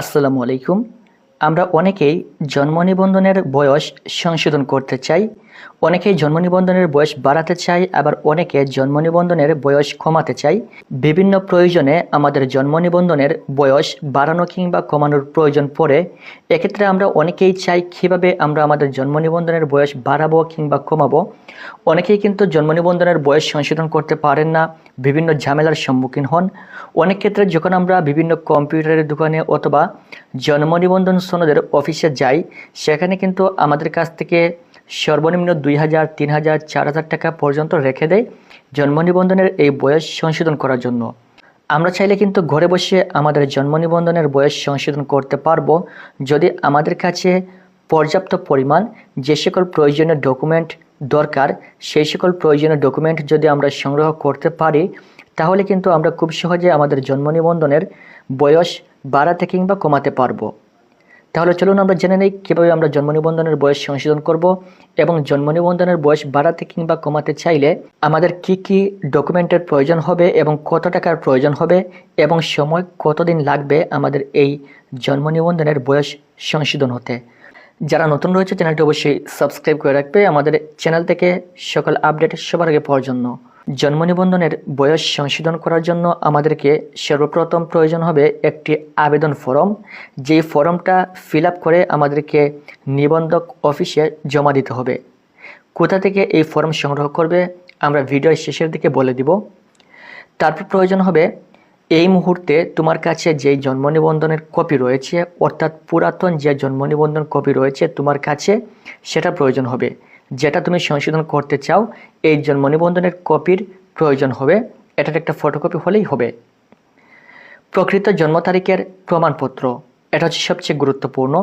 আসসালামু আলাইকুম। আমরা অনেকেই জন্ম নিবন্ধনের বয়স সংশোধন করতে চাই। অনেকেই জন্ম নিবন্ধনের বয়স বাড়াতে চাই আবার অনেকে জন্ম নিবন্ধনের বয়স কমাতে চাই বিভিন্ন প্রয়োজনে আমাদের জন্ম নিবন্ধনের বয়স বাড়ানো কিংবা কমানোর প্রয়োজন পড়ে। এক্ষেত্রে আমরা অনেকেই চাই কীভাবে আমরা আমাদের জন্ম নিবন্ধনের বয়স বাড়াবো কিংবা কমাবো। অনেকেই কিন্তু জন্ম নিবন্ধনের বয়স সংশোধন করতে পারেন না, বিভিন্ন ঝামেলার সম্মুখীন হন। অনেক ক্ষেত্রে যখন আমরা বিভিন্ন কম্পিউটারের দোকানে অথবা জন্ম নিবন্ধন সনদের অফিসে যাই, সেখানে কিন্তু আমাদের কাছ থেকে সর্বনিম্ন দুই হাজার, তিন হাজার, চার হাজার টাকা পর্যন্ত রেখে দেয় জন্ম নিবন্ধনের এই বয়স সংশোধন করার জন্য। আমরা চাইলে কিন্তু ঘরে বসে আমাদের জন্ম নিবন্ধনের বয়স সংশোধন করতে পারব যদি আমাদের কাছে পর্যাপ্ত পরিমাণ যে সকল প্রয়োজনীয় ডকুমেন্ট দরকার, সেই সকল প্রয়োজনীয় ডকুমেন্ট যদি আমরা সংগ্রহ করতে পারি, তাহলে কিন্তু আমরা খুব সহজে আমাদের জন্ম নিবন্ধনের বয়স বাড়াতে কিংবা কমাতে পারব। তাহলে চলুন আমরা জেনে নিই কীভাবে আমরা জন্ম নিবন্ধনের বয়স সংশোধন করব এবং জন্ম নিবন্ধনের বয়স বাড়াতে কিংবা কমাতে চাইলে আমাদের কি কি ডকুমেন্টের প্রয়োজন হবে এবং কত টাকার প্রয়োজন হবে এবং সময় কতদিন লাগবে আমাদের এই জন্ম নিবন্ধনের বয়স সংশোধন হতে। যারা নতুন রয়েছে, চ্যানেলটি অবশ্যই সাবস্ক্রাইব করে রাখবে। আমাদের চ্যানেল থেকে সকল আপডেট সবার আগে পাওয়ার জন্য। জন্ম নিবন্ধনের বয়স সংশোধন করার জন্য আমাদেরকে সর্বপ্রথম প্রয়োজন হবে একটি আবেদন ফর্ম। যেই ফর্মটা ফিল করে আমাদেরকে নিবন্ধক অফিসে জমা দিতে হবে। কোথা থেকে এই ফর্ম সংগ্রহ করবে আমরা ভিডিও শেষের দিকে বলে দিব। তারপর প্রয়োজন হবে, এই মুহূর্তে তোমার কাছে যেই জন্ম নিবন্ধনের কপি রয়েছে, অর্থাৎ পুরাতন যে জন্ম নিবন্ধন কপি রয়েছে তোমার কাছে, সেটা প্রয়োজন হবে। যেটা তুমি সংশোধন করতে চাও, এই জন্ম নিবন্ধনের কপির প্রয়োজন হবে। এটার একটা ফটোকপি হলেই হবে। প্রকৃত জন্ম তারিখের প্রমাণপত্র, এটা হচ্ছে সবচেয়ে গুরুত্বপূর্ণ।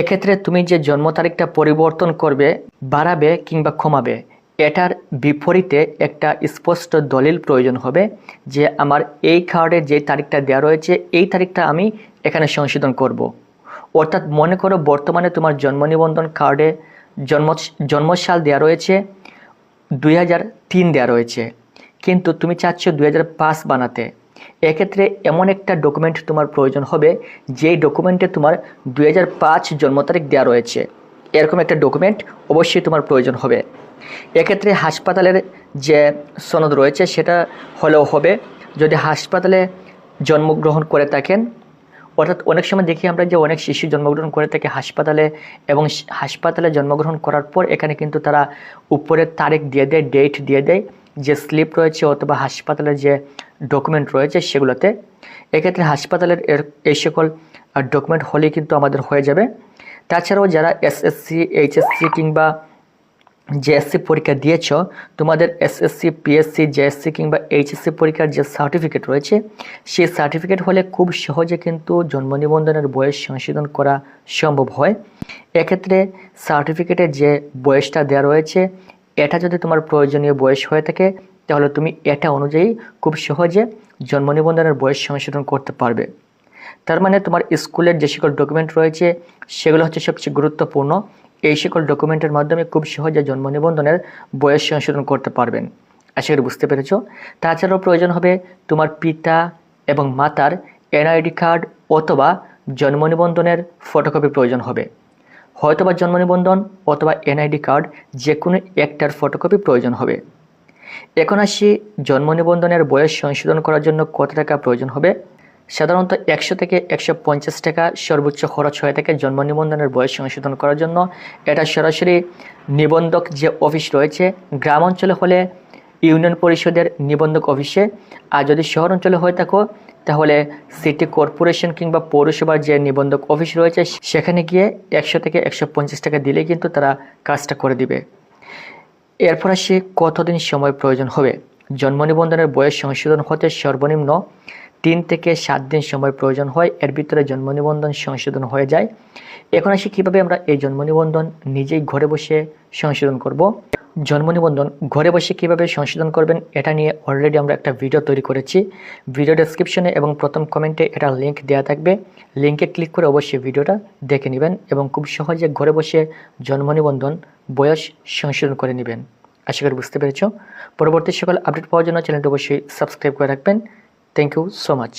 এক্ষেত্রে তুমি যে জন্ম তারিখটা পরিবর্তন করবে, বাড়াবে কিংবা কমাবে, এটার বিপরীতে একটা স্পষ্ট দলিল প্রয়োজন হবে যে আমার এই কার্ডে যে তারিখটা দেওয়া রয়েছে, এই তারিখটা আমি এখানে সংশোধন করব। অর্থাৎ মনে করো বর্তমানে তোমার জন্ম নিবন্ধন কার্ডে জন্ম, জন্মসাল দেওয়া রয়েছে, দুই হাজার তিন দেওয়া রয়েছে। কিন্তু তুমি চাচ্ছ দুই হাজার পাঁচ বানাতে। এক্ষেত্রে এমন একটা ডকুমেন্ট তোমার প্রয়োজন হবে, যেই ডকুমেন্টে তোমার দুই হাজার পাঁচ জন্ম তারিখ দেওয়া রয়েছে। এরকম একটা ডকুমেন্ট অবশ্যই তোমার প্রয়োজন হবে। এক্ষেত্রে হাসপাতালের যে সনদ রয়েছে, সেটা হলেও হবে। যদি হাসপাতালে জন্মগ্রহণ করে থাকেন অর্থাৎ অনেক সময় দেখি আমরা যে অনেক শিশু জন্মগ্রহণ করে থাকে হাসপাতালে এবং হাসপাতালে জন্মগ্রহণ করার পর এখানে কিন্তু তারা উপরের তারিখ দিয়ে দেয় ডেট দিয়ে দেয়, যে স্লিপ রয়েছে অথবা হাসপাতালের যে ডকুমেন্ট রয়েছে সেগুলোতে। এক্ষেত্রে হাসপাতালের এই সকল ডকুমেন্ট হলেই কিন্তু আমাদের হয়ে যাবে। তাছাড়াও যারা এসএসসি এইচএসসি কিংবা জেএসসি পরীক্ষা দিয়েছ, তোমাদের এসএসসি পিএসসি জেএসসি কিংবা এইচএসসি পরীক্ষার যে সার্টিফিকেট রয়েছে, সেই সার্টিফিকেট হলে খুব সহজে কিন্তু জন্ম নিবন্ধনের বয়স সংশোধন করা সম্ভব হয়। এক্ষেত্রে সার্টিফিকেটের যে বয়সটা দেওয়া রয়েছে, এটা যদি তোমার প্রয়োজনীয় বয়স হয়ে থাকে, তাহলে তুমি এটা অনুযায়ী খুব সহজে জন্ম নিবন্ধনের বয়স সংশোধন করতে পারবে। তার মানে তোমার স্কুলের যে সকল ডকুমেন্ট রয়েছে, সেগুলো হচ্ছে সবচেয়ে গুরুত্বপূর্ণ। এই সকল ডকুমেন্টের মাধ্যমে খুব সহজে জন্ম নিবন্ধনের বয়স সংশোধন করতে পারবেন। আশা করি বুঝতে পেরেছ। তাছাড়াও প্রয়োজন হবে তোমার পিতা এবং মাতার এনআইডি কার্ড অথবা জন্ম নিবন্ধনের ফটোকপি প্রয়োজন হবে। হয়তোবা জন্ম নিবন্ধন অথবা এনআইডি কার্ড যে কোনো একটার ফটোকপি প্রয়োজন হবে। এখন আসি জন্ম নিবন্ধনের বয়স সংশোধন করার জন্য কত টাকা প্রয়োজন হবে? সাধারণত একশো থেকে একশো পঞ্চাশ টাকা সর্বোচ্চ খরচ হয়ে থাকে জন্ম নিবন্ধনের বয়স সংশোধন করার জন্য। এটা সরাসরি নিবন্ধক যে অফিস রয়েছে গ্রাম অঞ্চলে হলে ইউনিয়ন পরিষদের নিবন্ধক অফিসে। আর যদি শহর অঞ্চলে হয়ে থাকো, তাহলে সিটি কর্পোরেশন কিংবা পৌরসভার যে নিবন্ধক অফিস রয়েছে, সেখানে গিয়ে একশো থেকে একশো পঞ্চাশ টাকা দিলেই কিন্তু তারা কাজটা করে দিবে। এরপর আসে কতদিন সময় প্রয়োজন হবে। জন্ম নিবন্ধনের বয়স সংশোধন হতে সর্বনিম্ন তিন থেকে সাত দিন সময় প্রয়োজন হয়। এর ভিতরে জন্ম নিবন্ধন সংশোধন হয়ে যায়। এখন আসি কীভাবে আমরা এই জন্ম নিবন্ধন নিজেই ঘরে বসে সংশোধন করব। জন্ম নিবন্ধন ঘরে বসে কীভাবে সংশোধন করবেন এটা নিয়ে অলরেডি আমরা একটা ভিডিও তৈরি করেছি। ভিডিও ডেসক্রিপশনে এবং প্রথম কমেন্টে এটা লিঙ্ক দেওয়া থাকবে। লিঙ্কে ক্লিক করে অবশ্যই ভিডিওটা দেখে নেবেন এবং খুব সহজে ঘরে বসে জন্ম নিবন্ধন বয়স সংশোধন করে নেবেন। আশা করি বুঝতে পেরেছ। পরবর্তী সকল আপডেট পাওয়ার জন্য চ্যানেলটি অবশ্যই সাবস্ক্রাইব করে রাখবেন। Thank you so much